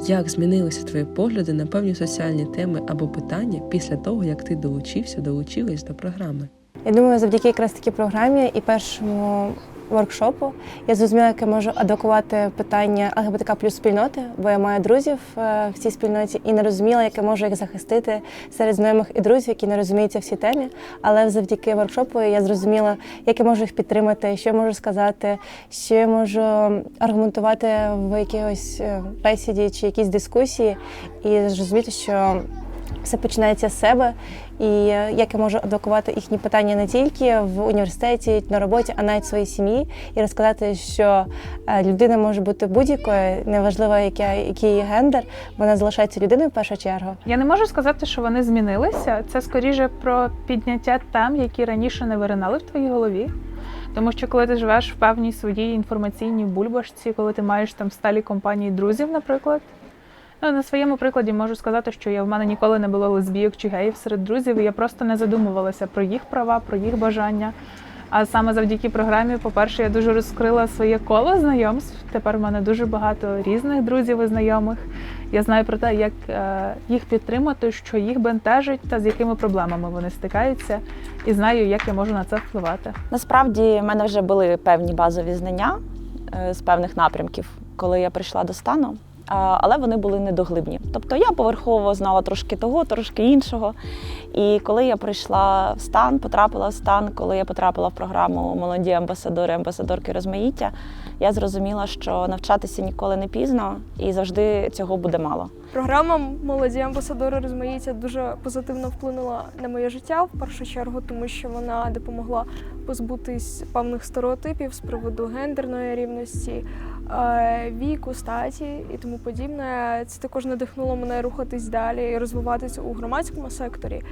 Як змінилися твої погляди на певні соціальні теми або питання після того, як ти долучився, долучилась до програми? Я думаю, завдяки якраз такій програмі і першому воркшопу я зрозуміла, як я можу адвокувати питання ЛГБТК плюс спільноти, бо я маю друзів е, в цій спільноті і не розуміла, як я можу їх захистити серед знайомих і друзів, які не розуміються в цій темі. Але завдяки воркшопу я зрозуміла, як я можу їх підтримати, що я можу сказати, що я можу аргументувати в якійсь е, бесіді чи якійсь дискусії, і зрозуміти, що все починається з себе, і е, як я можу адвокувати їхні питання не тільки в університеті, на роботі, а навіть в своїй сім'ї, і розказати, що е, людина може бути будь-якою, неважливо, яка- який її гендер, вона залишається людиною в першу чергу. Я не можу сказати, що вони змінилися. Це скоріше про підняття тем, які раніше не виринали в твоїй голові. Тому що коли ти живеш в певній своїй інформаційній бульбашці, коли ти маєш там сталі компанії друзів, наприклад. Ну, на своєму прикладі можу сказати, що я в мене ніколи не було лесбійок чи геїв серед друзів, і я просто не задумувалася про їх права, про їх бажання. А саме завдяки програмі, по-перше, я дуже розкрила своє коло знайомств. Тепер в мене дуже багато різних друзів і знайомих. Я знаю про те, як е, їх підтримати, що їх бентежить та з якими проблемами вони стикаються, і знаю, як я можу на це впливати. Насправді в мене вже були певні базові знання е, з певних напрямків, коли я прийшла до стану. Але вони були недоглибні. Тобто я поверхово знала трошки того, трошки іншого. І коли я прийшла в стан, потрапила в стан, коли я потрапила в програму Молоді амбасадори, амбасадорки розмаїття, я зрозуміла, що навчатися ніколи не пізно і завжди цього буде мало. Програма Молоді амбасадори розмаїття дуже позитивно вплинула на моє життя в першу чергу, тому що вона допомогла позбутись певних стереотипів з приводу гендерної рівності, віку, статі і тому подібне. Це також надихнуло мене рухатись далі і розвиватися у громадському секторі.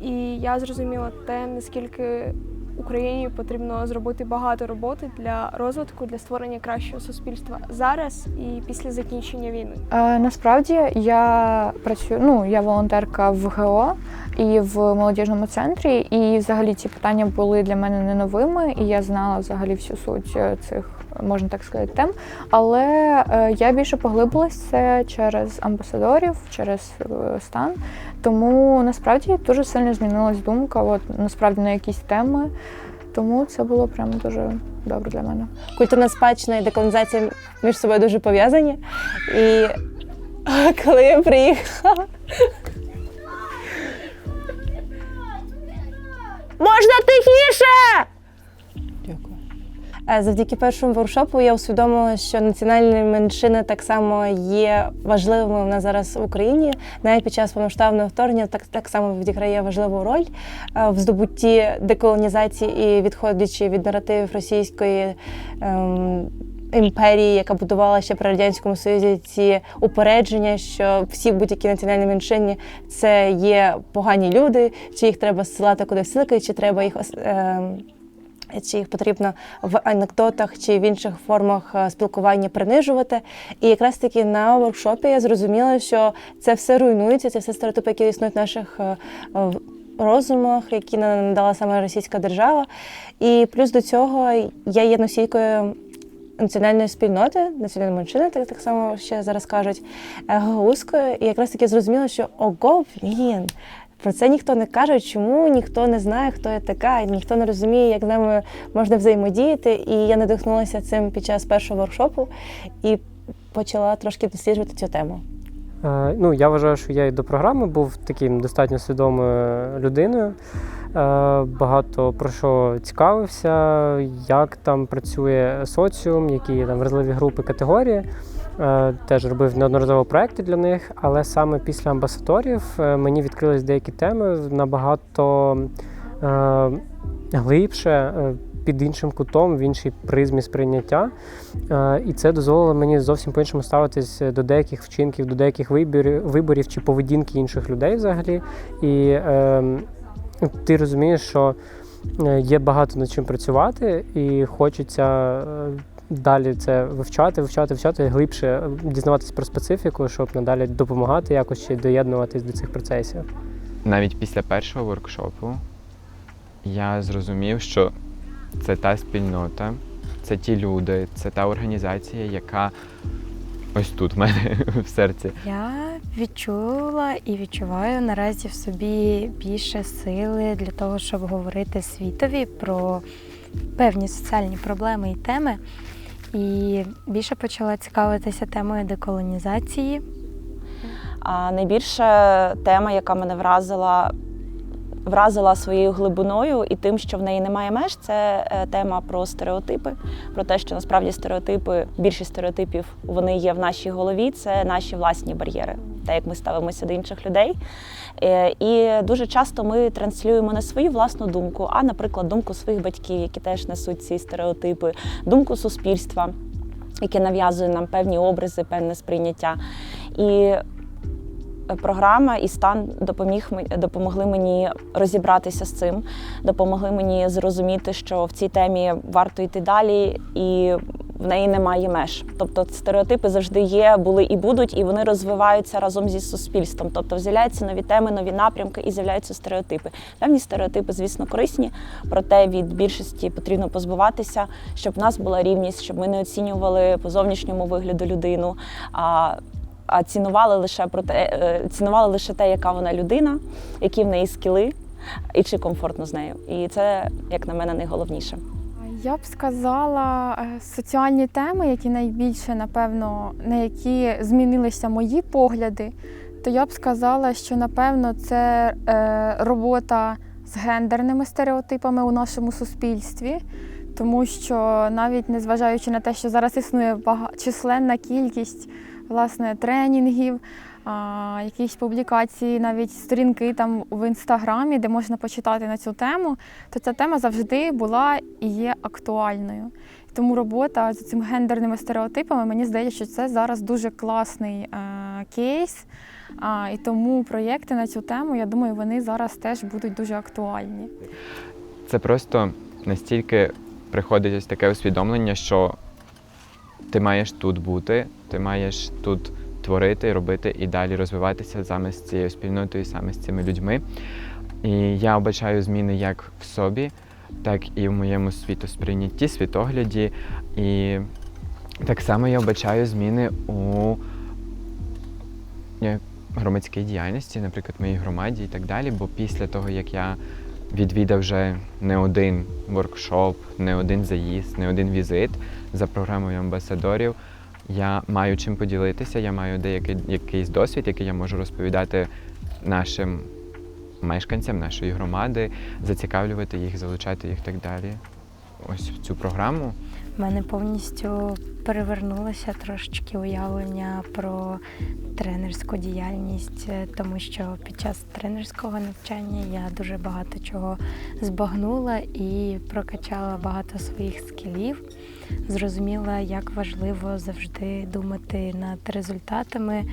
І я зрозуміла те, наскільки Україні потрібно зробити багато роботи для розвитку, для створення кращого суспільства зараз і після закінчення війни. Е, Насправді я працюю, ну я волонтерка в ГО і в молодіжному центрі, і взагалі ці питання були для мене не новими, і я знала взагалі всю суть е, цих, можна так сказати, тем. Але е, я більше це через амбасадорів, через е, стан. Тому насправді дуже сильно змінилась думка, от насправді на якісь теми. Тому це було прям дуже добре для мене. Культурна спадщина і деколонізація між собою дуже пов'язані. І коли я приїхала. Можна тихіше! Е, Завдяки першому воркшопу я усвідомила, що національні меншини так само є важливими в нас зараз в Україні. Навіть під час повноштабного вторгнення так, так само відіграє важливу роль е, в здобутті деколонізації і відходячи від наративів російської. Ем, Імперії, яка будувала ще при радянському союзі ці упередження, що всі будь-які національні меншини це є погані люди, чи їх треба зсилати кудись силки, чи треба їх ем, чи їх потрібно в анекдотах чи в інших формах е, спілкування принижувати. І якраз таки на воркшопі я зрозуміла, що це все руйнується, це все стереотипи, які існують в наших е, розумах, які нам надала саме російська держава. І плюс до цього я є носійкою. Національної спільноти, національної меншини, так, так само ще зараз кажуть, е, гаузькою. І якраз таки зрозуміла, що ого, блін, про це ніхто не каже, чому ніхто не знає, хто я така, ніхто не розуміє, як з нами можна взаємодіяти. І я надихнулася цим під час першого воркшопу і почала трошки досліджувати цю тему. Е, Ну, я вважаю, що я і до програми був таким достатньо свідомою людиною. Е, Багато про що цікавився, як там працює соціум, які там вразливі групи категорії. Е, Теж робив неодноразово проекти для них, але саме після амбасадорів е, мені відкрились деякі теми набагато е, глибше, під іншим кутом, в іншій призмі сприйняття. І це дозволило мені зовсім по-іншому ставитись до деяких вчинків, до деяких виборів, виборів чи поведінки інших людей взагалі. І е, ти розумієш, що є багато над чим працювати, і хочеться далі це вивчати, вивчати, вивчати, глибше дізнаватись про специфіку, щоб надалі допомагати якось чи доєднуватись до цих процесів. навіть після першого воркшопу я зрозумів, що це та спільнота, це ті люди, це та організація, яка ось тут в мене в серці. Я відчула і відчуваю наразі в собі більше сили для того, щоб говорити світові про певні соціальні проблеми і теми. І більше почала цікавитися темою деколонізації. А найбільше тема, яка мене вразила, вразила своєю глибиною і тим, що в неї немає меж, це е, тема про стереотипи, про те, що насправді стереотипи, більшість стереотипів вони є в нашій голові, це наші власні бар'єри, те, як ми ставимося до інших людей. Е, І дуже часто ми транслюємо не свою власну думку, а, наприклад, думку своїх батьків, які теж несуть ці стереотипи, думку суспільства, яке нав'язує нам певні образи, певне сприйняття. І програма і стан допоміг допомогли мені розібратися з цим, допомогли мені зрозуміти, що в цій темі варто йти далі, і в неї немає меж. Тобто стереотипи завжди є, були і будуть, і вони розвиваються разом зі суспільством. Тобто з'являються нові теми, нові напрямки і з'являються стереотипи. Певні стереотипи, звісно, корисні, проте від більшості потрібно позбуватися, щоб в нас була рівність, щоб ми не оцінювали по зовнішньому вигляду людину. А а цінували лише про те, е, цінували лише те, яка вона людина, які в неї скіли, і чи комфортно з нею. І це, як на мене, найголовніше. Я б сказала е, соціальні теми, які найбільше, напевно, на які змінилися мої погляди, то я б сказала, що напевно це е, робота з гендерними стереотипами у нашому суспільстві. Тому що навіть незважаючи на те, що зараз існує численна кількість власне тренінгів, якісь публікації, навіть сторінки там в інстаграмі, де можна почитати на цю тему, то ця тема завжди була і є актуальною. Тому робота з цими гендерними стереотипами, мені здається, що це зараз дуже класний е, кейс. І тому проєкти на цю тему, я думаю, вони зараз теж будуть дуже актуальні. Це просто настільки приходить ось таке усвідомлення, що ти маєш тут бути, ти маєш тут творити, робити і далі розвиватися саме з цією спільнотою, саме з цими людьми. І я бачаю зміни як в собі, так і в моєму світосприйнятті, світогляді. І так само я бачаю зміни у громадській діяльності, наприклад, в моїй громаді і так далі. Бо після того, як я відвідав вже не один воркшоп, не один заїзд, не один візит за програмою амбасадорів, я маю чим поділитися, я маю деякий якийсь досвід, який я можу розповідати нашим мешканцям нашої громади, зацікавлювати їх, залучати їх так далі. Ось в цю програму. В мене повністю перевернулося трошечки уявлення про тренерську діяльність, е, тому що під час тренерського навчання я дуже багато чого збагнула і прокачала багато своїх скілів. Зрозуміла, як важливо завжди думати над результатами,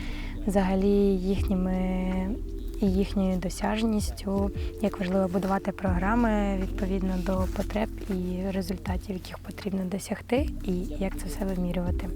взагалі їхніми і їхньою досяжністю, як важливо будувати програми відповідно до потреб і результатів, яких потрібно досягти, і як це все вимірювати.